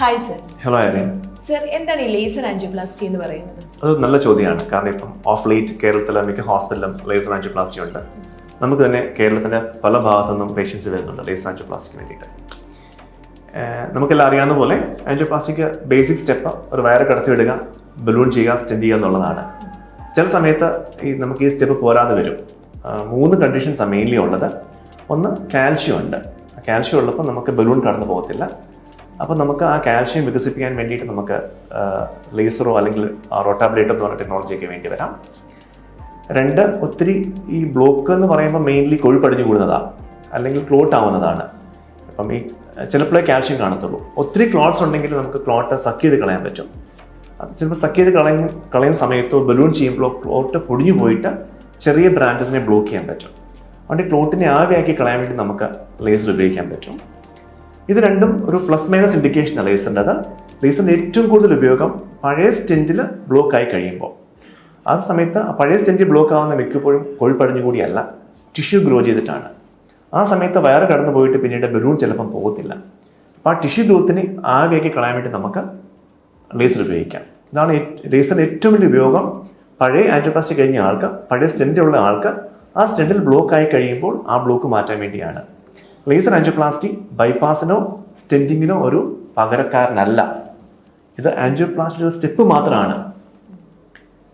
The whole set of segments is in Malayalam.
ഹായ് സർ ഹലോ സർ എന്താണ് ഈ ലേസർ ആൻജിയോപ്ലാസ്റ്റി എന്ന് പറയുന്നത്? അത് നല്ല ചോദ്യമാണ്. കാരണം ഇപ്പം ഓഫ് ലേറ്റ് കേരളത്തിലെ മിക്ക ഹോസ്പിറ്റലിലും ലേസർ ആൻജിയോപ്ലാസ്റ്റി ഉണ്ട്. നമുക്ക് തന്നെ കേരളത്തിന്റെ പല ഭാഗത്തു നിന്നും പേഷ്യൻസ് വരുന്നുണ്ട് ലേസർ ആൻജിയോപ്ലാസ്റ്റിക്ക് വേണ്ടിയിട്ട്. നമുക്കെല്ലാം അറിയാവുന്ന പോലെ ആൻജിയോപ്ലാസ്റ്റിക്ക് ബേസിക് സ്റ്റെപ്പ് ഒരു വയറ് കടത്തി വിടുക ബലൂൺ ചെയ്യുക സ്റ്റെൻഡ് ചെയ്യുക എന്നുള്ളതാണ്. ചില സമയത്ത് ഈ നമുക്ക് ഈ സ്റ്റെപ്പ് പോരാതെ വരും. മൂന്ന് കണ്ടീഷൻസാണ് മെയിൻലി ഉള്ളത്. ഒന്ന് കാൽഷ്യം ഉണ്ട്. കാൽഷ്യം ഉള്ളപ്പോൾ നമുക്ക് ബലൂൺ കടന്നു പോകത്തില്ല. അപ്പോൾ നമുക്ക് ആ കാൽഷ്യം വികസിപ്പിക്കാൻ വേണ്ടിയിട്ട് നമുക്ക് ലേസറോ അല്ലെങ്കിൽ റോട്ടാബ്ലേറ്റോ എന്ന് പറഞ്ഞ ടെക്നോളജിയൊക്കെ വേണ്ടി വരാം. രണ്ട് ഒത്തിരി ഈ ബ്ലോക്ക് എന്ന് പറയുമ്പോൾ മെയിൻലി കൊഴുപ്പടിഞ്ഞു കൂടുന്നതാണ് അല്ലെങ്കിൽ ക്ലോട്ട് ആവുന്നതാണ്. അപ്പം ഈ ചിലപ്പോഴേ കാൽഷ്യം കാണത്തുള്ളൂ. ഒത്തിരി ക്ലോട്ട്സ് ഉണ്ടെങ്കിൽ നമുക്ക് ക്ലോട്ട് സക്ക് ചെയ്ത് കളയാൻ പറ്റും. അത് ചിലപ്പോൾ സക്ക് ചെയ്ത് കളയും കളയുന്ന സമയത്തോ ബലൂൺ ചെയ്യുമ്പോൾ ക്ലോട്ട് പൊടിഞ്ഞു പോയിട്ട് ചെറിയ ബ്രാഞ്ചസിനെ ബ്ലോക്ക് ചെയ്യാൻ പറ്റും. അതുകൊണ്ട് ക്ലോട്ടിനെ ആവിയാക്കി കളയാൻ വേണ്ടി നമുക്ക് ലേസർ ഉപയോഗിക്കാൻ പറ്റും. ഇത് രണ്ടും ഒരു പ്ലസ് മൈനസ് ഇൻഡിക്കേഷനാണ് ലേസറിന്റെത് ലേസറിന്റെ ഏറ്റവും കൂടുതൽ ഉപയോഗം പഴയ സ്റ്റെന്റിൽ ബ്ലോക്ക് ആയി കഴിയുമ്പോൾ. ആ സമയത്ത് പഴയ സ്റ്റെന്റ് ബ്ലോക്ക് ആവുന്ന മിക്കപ്പോഴും കൊഴുപ്പടിഞ്ഞു കൂടിയല്ല ടിഷ്യൂ ഗ്രോ ചെയ്തിട്ടാണ്. ആ സമയത്ത് വയറ് കടന്നു പോയിട്ട് പിന്നീട് ബലൂൺ ചിലപ്പം പോകത്തില്ല. അപ്പോൾ ആ ടിഷ്യൂ ഗ്രോത്തിനെ ആകെയൊക്കെ കളയാൻ വേണ്ടി നമുക്ക് ലേസർ ഉപയോഗിക്കാം. ഇതാണ് ലേസറിന്റെ ഏറ്റവും വലിയ ഉപയോഗം. പഴയ ആന്റോപ്ലാസ്റ്റി കഴിഞ്ഞ ആൾക്ക് പഴയ സ്റ്റെന്റുള്ള ആൾക്ക് ആ സ്റ്റെന്റിൽ ബ്ലോക്ക് ആയി കഴിയുമ്പോൾ ആ ബ്ലോക്ക് മാറ്റാൻ വേണ്ടിയാണ്. ലേസർ ആൻജിയോപ്ലാസ്റ്റി ബൈപ്പാസിനോ സ്റ്റെന്റിങ്ങിനോ ഒരു പകരക്കാരനല്ല. ഇത് ആൻജിയോപ്ലാസ്റ്റി ഒരു സ്റ്റെപ്പ് മാത്രമാണ്.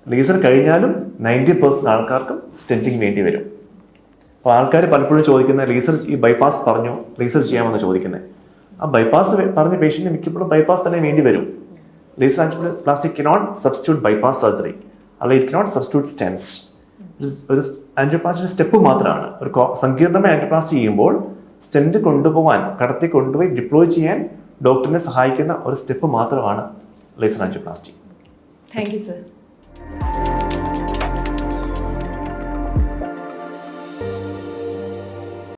ലേസർ കഴിഞ്ഞാലും നയന്റി പെർസെന്റ് ആൾക്കാർക്കും സ്റ്റെന്റിങ് വേണ്ടി വരും. അപ്പോൾ ആൾക്കാർ പലപ്പോഴും ചോദിക്കുന്ന ലേസർ ഈ ബൈപ്പാസ് പറഞ്ഞു? ലേസർ ചെയ്യാമെന്ന് ചോദിക്കുന്നത് ആ ബൈപ്പാസ് പറഞ്ഞ പേഷ്യന്റിന് മിക്കപ്പോഴും ബൈപ്പാസ് തന്നെ വേണ്ടി വരും. Laser angioplastic cannot substitute bypass surgery അല്ല ഇറ്റ് കനോട്ട് സബ്സ്റ്റിറ്റ്യൂട്ട് സ്റ്റെൻസ് ഒരു ആൻജിയോപ്ലാസ്റ്റിയുടെ സ്റ്റെപ്പ് മാത്രമാണ് ഒരു സങ്കീർണമായ ആൻജിയോപ്ലാസ്റ്റി ചെയ്യുമ്പോൾ സ്റ്റെന്റ് കൊണ്ടുപോകാൻ കടത്തി കൊണ്ടുപോയി ഡിപ്ലോയ് ചെയ്യാൻ ഡോക്ടറിനെ സഹായിക്കുന്ന ഒരു സ്റ്റെപ്പ് മാത്രമാണ് laser angioplasty thank you sir